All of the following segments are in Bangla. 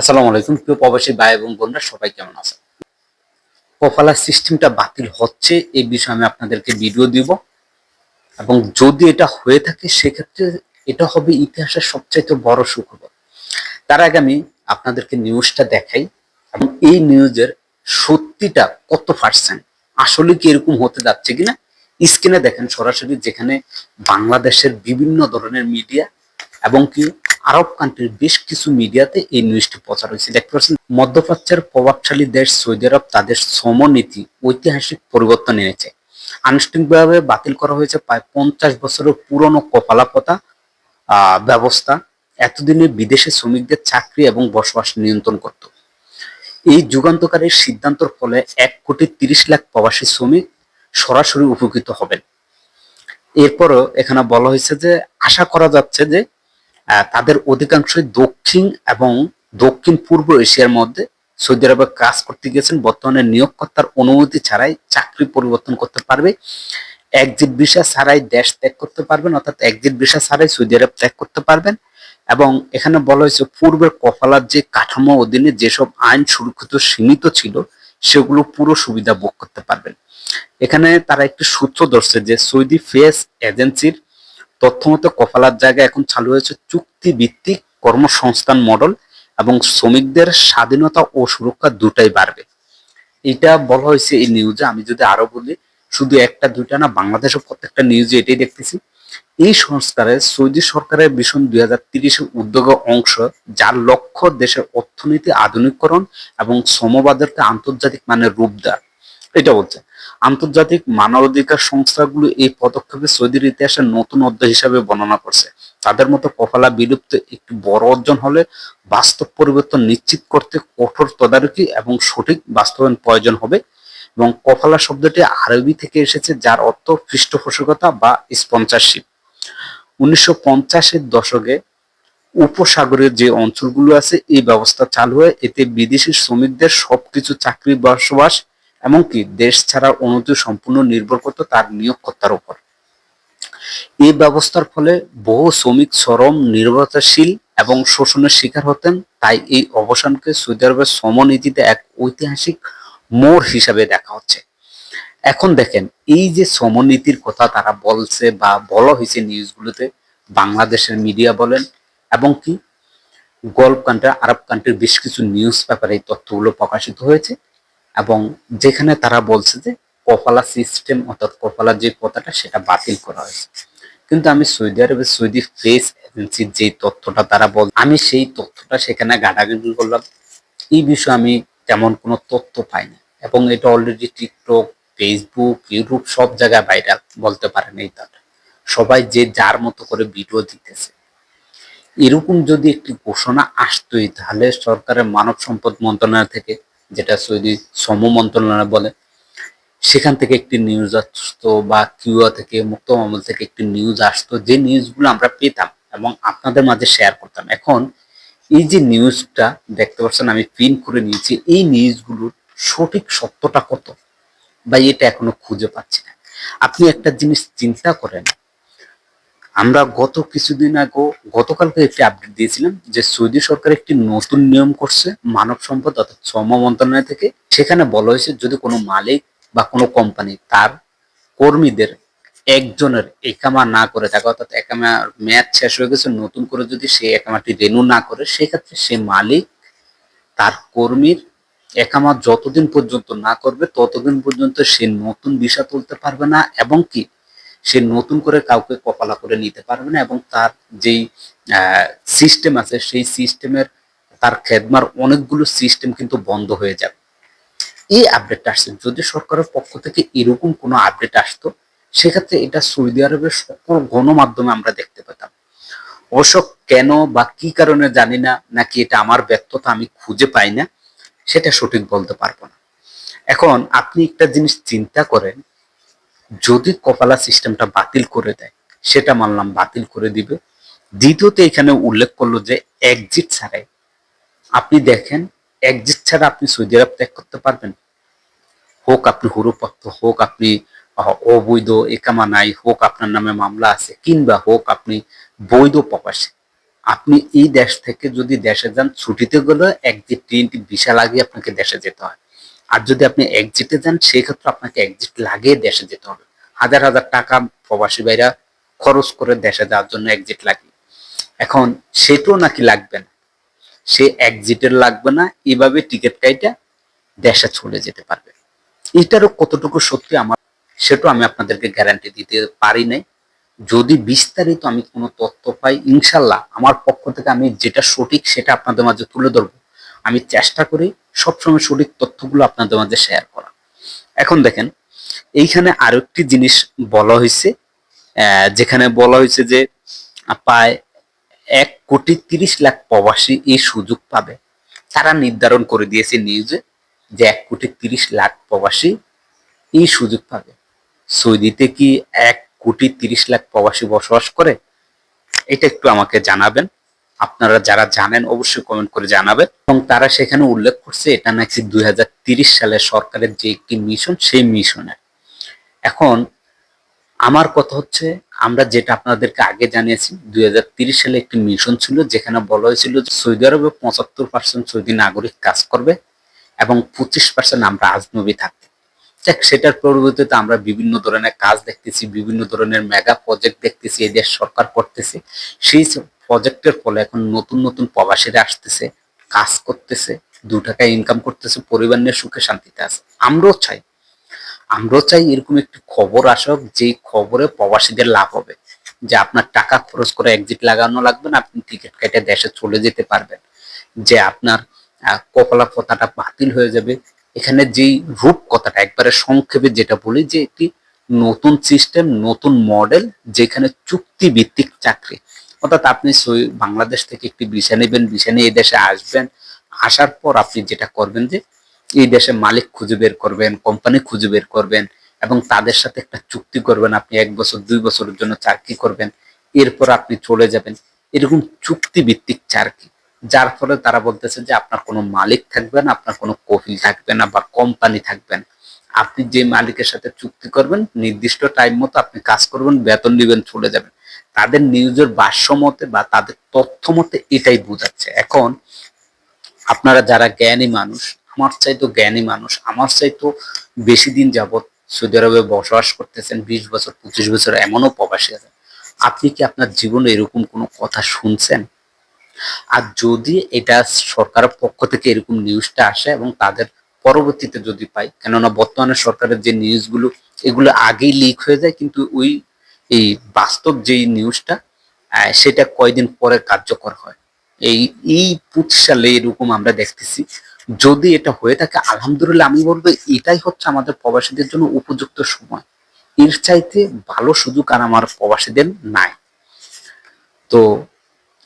আসসালামু আলাইকুম। প্রিয় প্রবাসী ভাই এবং বোনরা, সবাই কেমন আছেন? কপালা সিস্টেমটা বাতিল হচ্ছে, এই বিষয়ে আমি আপনাদেরকে ভিডিও দিব। এবং যদি এটা হয়ে থাকে, সেক্ষেত্রে এটা হবে ইতিহাসের সবচাইতে বড় সুখবর। তার আগে আমি আপনাদেরকে নিউজটা দেখাই। এবং এই নিউজের সত্যিটা কত পার্সেন্ট আসলে কি এরকম হতে যাচ্ছে কিনা? স্ক্রিনে দেখেন সরাসরি যেখানে বাংলাদেশের বিভিন্ন ধরনের মিডিয়া এবং কি আরব কান্ট্রির বেশ কিছু মিডিয়াতে এই নিউজটি প্রচার হয়েছে। দেখতে পাচ্ছেন, মধ্যপ্রাচ্যের প্রভাবশালী দেশ সৌদি আরব তাদের শ্রমনীতি ঐতিহাসিক পরিবর্তন এনেছে। আনুষ্ঠানিকভাবে বাতিল করা হয়েছে প্রায় পঞ্চাশ বছরের পুরনো কপালাপতা ব্যবস্থা। এতদিনে বিদেশে শ্রমিকদের চাকরি এবং বসবাস নিয়ন্ত্রণ করত। এই যুগান্তকারী সিদ্ধান্তর ফলে এক কোটি তিরিশ লাখ প্রবাসী শ্রমিক সরাসরি উপকৃত হবেন। এরপরও এখানে বলা হয়েছে যে, আশা করা যাচ্ছে যে তাদের অধিকাংশই দক্ষিণ এবং দক্ষিণ পূর্ব এশিয়ার মধ্যে সৌদি আরবে কাজ করতে গেছেন বর্তমানে নিয়োগকর্তার অনুমতি ছাড়াই চাকরি পরিবর্তন করতে পারবে। একজিট ভিসা ছাড়াই দেশ ত্যাগ করতে পারবেন, অর্থাৎ একজিট ভিসা ছাড়াই সৌদি আরব ত্যাগ করতে পারবেন। এবং এখানে বলা হয়েছে, পূর্বের কপালার যে কাঠামো অধীনে যেসব আইন সুরক্ষিত সীমিত ছিল, সেগুলো পুরো সুবিধা ভোগ করতে পারবেন। এখানে তারা একটি সূত্র ধরছে যে সৌদি ফেস এজেন্সির তথ্য মতো কপালার জায়গায় এখন চালু হয়েছে চুক্তি ভিত্তিক কর্মসংস্থান মডেল এবং শ্রমিকদের স্বাধীনতা ও সুরক্ষা দুটাই বাড়বে। এটা বলা হয়েছে এই নিউজে। আমি যদি আরও বলি, শুধু একটা, দুইটা না, বাংলাদেশের প্রত্যেকটা নিউজে এটাই দেখতেছি। এই সংস্কারে সৌদি সরকারের ভীষণ দুই হাজার তিরিশের উদ্যোগের অংশ, যার লক্ষ্য দেশের অর্থনীতি আধুনিকরণ এবং শ্রমবাজারকে আন্তর্জাতিক মানের রূপ দেওয়া। এটা বলছে, আন্তর্জাতিক মানবাধিকার সংস্থাগুলো এই পদক্ষেপে সৌদির ইতিহাসের নতুন অধ্যায় হিসাবে বর্ণনা করছে। তাদের মতো কপালা বিলুপ্ত একটি বড় অর্জন হলে বাস্তব পরিবর্তন নিশ্চিত করতে কঠোর তদারকি এবং সঠিক বাস্তবায়ন প্রয়োজন হবে। এবং কপালা শব্দটি আরবি থেকে এসেছে, যার অর্থ পৃষ্ঠপোষকতা বা স্পন্সারশিপ উনিশশো পঞ্চাশের দশকে উপসাগরের যে অঞ্চলগুলো আছে, এই ব্যবস্থা চালু হয়। এতে বিদেশি শ্রমিকদের সবকিছু চাকরি বসবাস এমনকি দেশ ছাড়ার অনুমতি সম্পূর্ণ নির্ভর করত তার নিয়োগকর্তার উপর। এই ব্যবস্থার ফলে বহু শ্রমিক শ্রম নির্ভরতাশীল এবং শোষণের শিকার হতেন, তাই এই অবসানকে সৌদি আরবের শ্রমনীতিতে এক ঐতিহাসিক মোড় হিসাবে দেখা হচ্ছে। এখন দেখেন, এই যে শ্রমনীতির কথা তারা বলছে বা বলা হয়েছে নিউজগুলোতে, বাংলাদেশের মিডিয়া বলেন, এবং কি, গল্ফ কান্ট্রি, আরব কান্ট্রির বেশ কিছু নিউজ পেপারে এই তথ্যগুলো প্রকাশিত হয়েছে। এবং যেখানে তারা বলছে যে কপালা সিস্টেম অর্থাৎ কপালার যে কথাটা সেটা বাতিল করা হয়েছে। কিন্তু আমি সৌদি আরবের সৌদি প্রেস এজেন্সির যে তথ্যটা তারা বল, আমি সেই তথ্যটা সেখানে গাডাগাডি করলাম। এই বিষয়ে আমি তেমন কোনো তথ্য পাইনি এবং এটা অলরেডি টিকটক ফেসবুক ইউটিউব সব জায়গায় ভাইরাল বলতে পারেন এই তার। সবাই যে যার মতো করে ভিডিও দিতেছে। এরকম যদি একটি ঘোষণা আসতোই, তাহলে সরকারের মানব সম্পদ মন্ত্রণালয় থেকে যেটা সৌদি শ্রম মন্ত্রণালয় বলে, সেখান থেকে একটি নিউজ আসতো বা কিউআ থেকে, মুক্ত মামল থেকে একটি নিউজ আসতো। যে নিউজগুলো আমরা পেতাম এবং আপনাদের মাঝে শেয়ার করতাম। এখন এই যে নিউজটা দেখতে পাচ্ছেন আমি প্রিন্ট করে নিয়েছি, এই নিউজগুলোর সঠিক সত্যটা কত? বা এটা এখনও খুঁজে পাচ্ছি না। আপনি একটা জিনিস চিন্তা করেন আমরা গত কিছুদিন আগে গতকালকে একটি আপডেট দিয়েছিলাম যে সৌদি সরকার একটি নতুন নিয়ম করছে মানব সম্পদ অর্থাৎ শ্রম মন্ত্রণালয় থেকে। সেখানে বলা হয়েছে যদি কোনো মালিক বা কোনো কোম্পানি তার কর্মীদের একজনের একামা না করে থাকে, অর্থাৎ একামা ম্যাচ শেষ হয়ে গেছে, নতুন করে যদি সে একামাটি রেনু না করে, সেক্ষেত্রে সে মালিক তার কর্মীর একামা যতদিন পর্যন্ত না করবে, ততদিন পর্যন্ত সে নতুন ভিসা তুলতে পারবে না। এবং কি সে নতুন করে কাউকে কপালা করে নিতে পারবে না এবং তার যেই সিস্টেম আছে, সেই সিস্টেমের তার খেদমার অনেকগুলো সিস্টেম কিন্তু বন্ধ হয়ে যাবে। এই আপডেটটা আসছে। যদি সরকারের পক্ষ থেকে এরকম কোনো আপডেট আসতো, সেক্ষেত্রে এটা সৌদি আরবের সকল গণমাধ্যমে আমরা দেখতে পেতাম। অবশ্য কেন বা কি কারণে জানি না, নাকি এটা আমার ব্যর্থতা আমি খুঁজে পাই না, সেটা সঠিক বলতে পারব না। এখন আপনি একটা জিনিস চিন্তা করেন যদি কপালা সিস্টেমটা বাতিল করে দেয়, সেটা মানলাম বাতিল করে দিবে। দ্বিতীয়ত এখানে উল্লেখ করল যে এক্সিট ছাড়াই। আপনি দেখেন এক্সিট ছাড়া আপনি সৌদি আরব ত্যাগ করতে পারবেন। হোক আপনি হুরুপক্ষ হোক আপনি অবৈধ, একামা নাই, হোক আপনার নামে মামলা আছে, কিংবা হোক আপনি বৈধ প্রকাশে আপনি এই দেশ থেকে যদি দেশে যান, ছুটিতে গেলে একজিট টিএনটি ভিসা লাগিয়ে আপনাকে দেশে যেতে হয়। আর যদি আপনি একজিটে যান সেই ক্ষেত্রে আপনাকে একজিট লাগিয়ে দেশে যেতে হবে। হাজার হাজার টাকা প্রবাসী ভাইরা খরচ করে দেশে যাওয়ার জন্য একজিট লাগে এখন সেটাও নাকি লাগবে না। সে একজিটের লাগবে না, এভাবে টিকিট কাইটা দেশে চলে যেতে পারবে। এটারও কতটুকু সত্যি আমার সেটাও আমি আপনাদেরকে গ্যারান্টি দিতে পারি নাই। যদি বিস্তারিত আমি কোনো তথ্য পাই, ইনশাল্লাহ আমার পক্ষ থেকে আমি যেটা সঠিক সেটা আপনাদের মাঝে তুলে ধরবো। আমি চেষ্টা করি সবসময় সঠিক তথ্যগুলো আপনাদের মাঝে শেয়ার করা। এখন দেখেন, এইখানে আরও একটি জিনিস বলা হয়েছে যেখানে বলা হয়েছে যে, প্রায় এক কোটি তিরিশ লাখ প্রবাসী এই সুযোগ পাবে। তারা নির্ধারণ করে দিয়েছে নিউজে যে এক কোটি তিরিশ লাখ প্রবাসী এই সুযোগ পাবে। সৌদিতে কি এক কোটি তিরিশ লাখ প্রবাসী বসবাস করে? এটা একটু আমাকে জানাবেন। আপনারা যারা জানেন অবশ্যই কমেন্ট করে জানাবেন। এবং তারা সেখানে উল্লেখ করছে, এটা নাকি দুই সালে সরকারের যে একটি মিশন সেই মিশনের এখন আমার কথা হচ্ছে, আমরা যেটা আপনাদেরকে আগে জানিয়েছি, দুই সালে একটি মিশন ছিল, যেখানে বলা হয়েছিল যে সৌদি আরবে পঁচাত্তর পার্সেন্ট সৌদি নাগরিক কাজ করবে এবং পঁচিশ পার্সেন্ট আমরা আজনবী থাকব দেখ সেটার পরবর্তীতে আমরা বিভিন্ন ধরনের কাজ দেখতেছি, বিভিন্ন ধরনের মেগা প্রজেক্ট দেখতেছি, এই দেশ সরকার করতেছে। সেই প্রজেক্টের ফলে এখন নতুন নতুন প্রবাসীরা আসতেছে, কাজ করতেছে, দু টাকা ইনকাম করতেছে, পরিবার নিয়ে সুখে শান্তিতে আছে। আমরাও চাই। আমরাও চাই এরকম একটি খবর আসুক, যেই খবরে প্রবাসীদের লাভ হবে। যে আপনার টাকা খরচ করে এক্সিট লাগানো লাগবে না, আপনি টিকিট কেটে দেশে চলে যেতে পারবেন। যে আপনার কপালা কথাটা বাতিল হয়ে যাবে। এখানে যেই রূপ কথাটা, একবারে সংক্ষেপে যেটা বলি, যে একটি নতুন সিস্টেম নতুন মডেল যেখানে চুক্তি ভিত্তিক চাকরি। অর্থাৎ আপনি বাংলাদেশ থেকে একটি ভিসা নেবেন, ভিসা নিয়ে এই দেশে আসবেন, আসার পর আপনি যেটা করবেন যে এই দেশে মালিক খুঁজে বের করবেন, কোম্পানি খুঁজে বের করবেন এবং তাদের সাথে একটা চুক্তি করবেন, আপনি এক বছর, দুই বছরের জন্য চাকরি করবেন, এরপর আপনি চলে যাবেন। এরকম চুক্তি ভিত্তিক চাকরি, যার ফলে তারা বলতেছে যে আপনার কোনো মালিক থাকবে না, আপনার কোনো কফিল থাকবে না বা কোম্পানি থাকবে না। আপনি যে মালিকের সাথে চুক্তি করবেন, নির্দিষ্ট টাইম মতো আপনি কাজ করবেন, বেতন নেবেন চলে যাবেন। তাদের নিউজের ভাষ্য মতে বা তাদের তথ্য মতে এটাই বোঝাচ্ছে। এখন আপনারা যারা জ্ঞানী মানুষ, আমার চাইতো জ্ঞানী মানুষ, আমার চাইতো বেশি দিন যাবত সৌদি আরবে বসবাস করতেছেন, বিশ বছর, পঁচিশ বছর এমনও প্রবাসী আছেন। আপনি কি আপনার জীবনে এরকম কোনো কথা শুনছেন? আর যদি এটা সরকারের পক্ষ থেকে এরকম নিউজটা আসে এবং তাদের পরবর্তীতে যদি পাই, কেননা বর্তমানে সরকারের যে নিউজগুলো, এগুলো আগেই লিক হয়ে যায়, কিন্তু ওই এই বাস্তব যেই নিউজটা সেটা কয়দিন পরে কার্যকর হয়। এই এই পঁচিশ সালে এরকম আমরা দেখতেছি। যদি এটা হয়ে থাকে, আলহামদুলিল্লাহ আমি বলব এটাই হচ্ছে আমাদের প্রবাসীদের জন্য উপযুক্ত সময়। এর চাইতে ভালো সুযোগ আর আমার প্রবাসীদের নাই। তো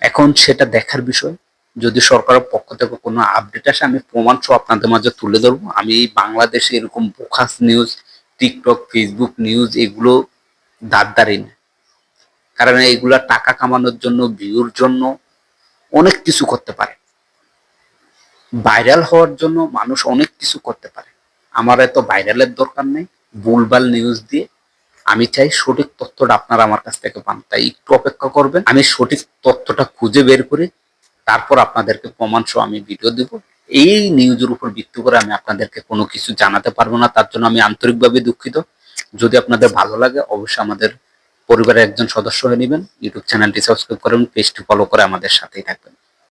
এখন সেটা দেখার বিষয়। যদি সরকারের পক্ষ থেকে কোনো আপডেট আসে, আমি প্রমাণ সহ আপনাদের মাঝে তুলে ধরবো। আমি বাংলাদেশে এরকম বোখাস নিউজ, টিকটক, ফেসবুক নিউজ, এগুলো দাঁড়দারি না কারণ এগুলা টাকা কামানোর জন্য ভিউর জন্য অনেক কিছু করতে পারে। ভাইরাল হওয়ার জন্য মানুষ অনেক কিছু করতে পারে। আমার এত ভাইরালের দরকার নেই। ভুলভাল নিউজ দিয়ে আমি চাই সঠিক তথ্যটা আপনারা আমার কাছ থেকে পান। তাই একটু অপেক্ষা করবেন। আমি সঠিক তথ্যটা খুঁজে বের করি। তারপর আপনাদেরকে প্রমাণ সহ আমি ভিডিও দেব। এই নিউজের উপর ভিত্তি করে আমি আপনাদেরকে কোনো কিছু জানাতে পারব না। তার জন্য আমি আন্তরিকভাবে দুঃখিত। যদি আপনাদের ভালো লাগে, অবশ্যই আমাদের পরিবারের একজন সদস্য হয়ে নেবেন। ইউটিউব চ্যানেলটি সাবস্ক্রাইব করুন, পেজটি ফলো করে আমাদের সাথেই থাকবেন।